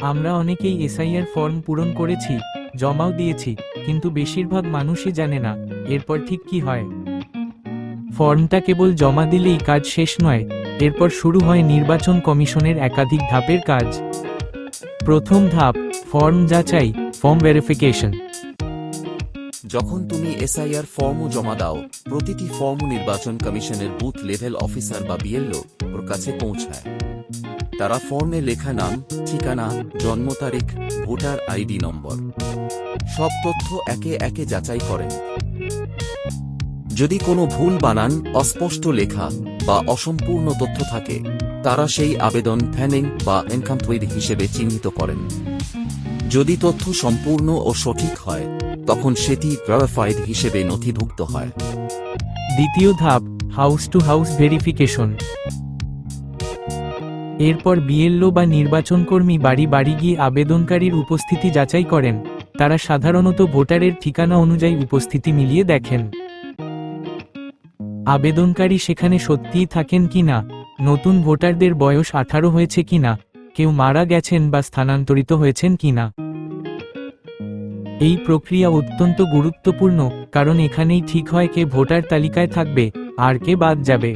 আমরা অনেকেই SIR form পূরণ করেছি, জমাও দিয়েছি, কিন্তু বেশিরভাগ মানুষই জানে না, এরপর ঠিক কি হয়? ফর্মটা কেবল জমা দিলেই কাজ শেষ নয়, এরপর শুরু হয় নির্বাচন কমিশনের একাধিক ধাপের কাজ। প্রথম ধাপ, ফর্ম যাচাই, ফর্ম ভেরিফিকেশন। যখন তুমি এসআইআর ফর্মও জমা দাও, প্রতিটি ফর্ম নির্বাচন কমিশনের বুথ লেভেল অফিসার বা বিএলও ওর কাছে পৌঁছায়। তারা ফর্মে লেখা নাম, ঠিকানা, জন্ম তারিখ, ভোটার আইডি নম্বর। সব তথ্য একে একে যাচাই করেন। যদি কোনো ভুল বানান, অস্পষ্ট লেখা বা অসম্পূর্ণ তথ্য থাকে, তারা সেই আবেদন ফ্যানিং বা ইনকমপ্লিট হিসেবে চিহ্নিত করেন। যদি তথ্য সম্পূর্ণ ও সঠিক হয়, তখন সেটি ভেরিফাইড হিসেবে নথিভুক্ত হয়। দ্বিতীয় ধাপ হাউস টু হাউস ভেরিফিকেশন এরপর বিএলও বা নির্বাচন কর্মী বাড়ি বাড়ি গিয়ে আবেদনকারীর উপস্থিতি যাচাই করেন। তারা সাধারণত ভোটারের ঠিকানা অনুযায়ী উপস্থিতি মিলিয়ে দেখেন। আবেদনকারী সেখানে সত্যিই থাকেন কিনা নতুন ভোটারদের বয়স আঠারো হয়েছে কিনা কেউ মারা গেছেন বা স্থানান্তরিত হয়েছেন কিনা এই প্রক্রিয়া অত্যন্ত গুরুত্বপূর্ণ, কারণ এখানেই ঠিক হয় কে ভোটার তালিকায় থাকবে, আর কে বাদ যাবে।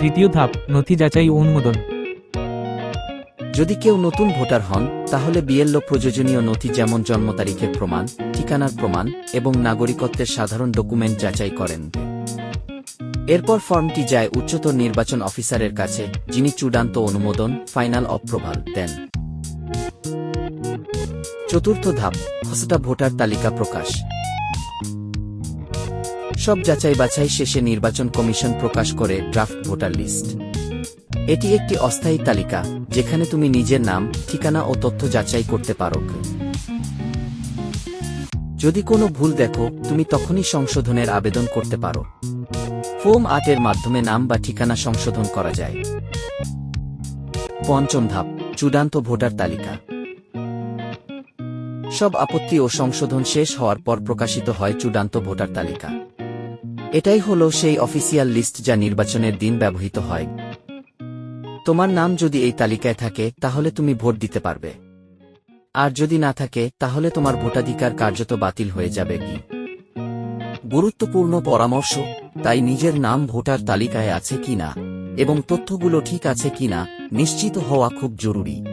তৃতীয় ধাপ, নথি যাচাই অনুমোদন যদি কেউ নতুন ভোটার হন, তাহলে বিএলও প্রয়োজনীয় নথি যেমন জন্ম তারিখের প্রমাণ, ঠিকানার প্রমাণ এবং নাগরিকত্বের সাধারণ ডকুমেন্ট যাচাই করেন। এরপর ফর্মটি যায় উচ্চতর নির্বাচন অফিসারের কাছে, যিনি চূড়ান্ত অনুমোদন, ফাইনাল অপ্রভাল দেন। চতুর্থ ধাপ, খসড়া ভোটার তালিকা প্রকাশ। সব যাচাই বাছাই শেষে নির্বাচন কমিশন প্রকাশ করে ড্রাফট ভোটার লিস্ট। এটি একটি অস্থায়ী তালিকা, যেখানে তুমি নিজের নাম, ঠিকানা ও তথ্য যাচাই করতে পারো। যদি কোনো ভুল দেখো, তুমি তখনই সংশোধনের আবেদন করতে পারো। ফোম আটের মাধ্যমে নাম বা ঠিকানা সংশোধন করা যায়। পঞ্চম ধাপ, চূড়ান্ত ভোটার তালিকা। সব আপত্তি ও সংশোধন শেষ হওয়ার পর প্রকাশিত হয় চূড়ান্ত ভোটার তালিকা। এটাই হলো সেই অফিসিয়াল লিস্ট যা নির্বাচনের দিন ব্যবহৃত হয়। তোমার নাম যদি এই তালিকায় থাকে, তাহলে তুমি ভোট দিতে পারবে। আর যদি না থাকে, তাহলে তোমার ভোটাধিকার কার্যত বাতিল হয়ে যাবে কি? গুরুত্বপূর্ণ পরামর্শ, তাই নিজের নাম ভোটার তালিকায় আছে কিনা এবং তথ্যগুলো ঠিক আছে কিনা নিশ্চিত হওয়া খুব জরুরি।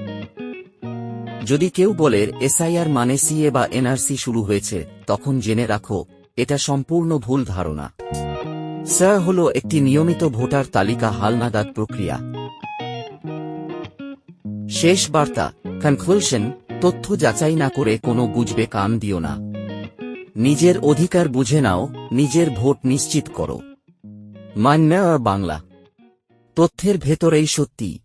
যদি কেউ বলে, এসআইআর মানে সিএ বা এনআরসি শুরু হয়েছে, তখন জেনে রাখো এটা সম্পূর্ণ ভুল ধারণা। স্যার হল একটি নিয়মিত ভোটার তালিকা হালনাগাদ প্রক্রিয়া। শেষ বার্তা কনক্লুশন তথ্য যাচাই না করে কোনো বুঝবে কান দিও না। নিজের অধিকার বুঝে নাও, নিজের ভোট নিশ্চিত করো। মান্য বাংলা। তথ্যের ভেতরেই সত্যি।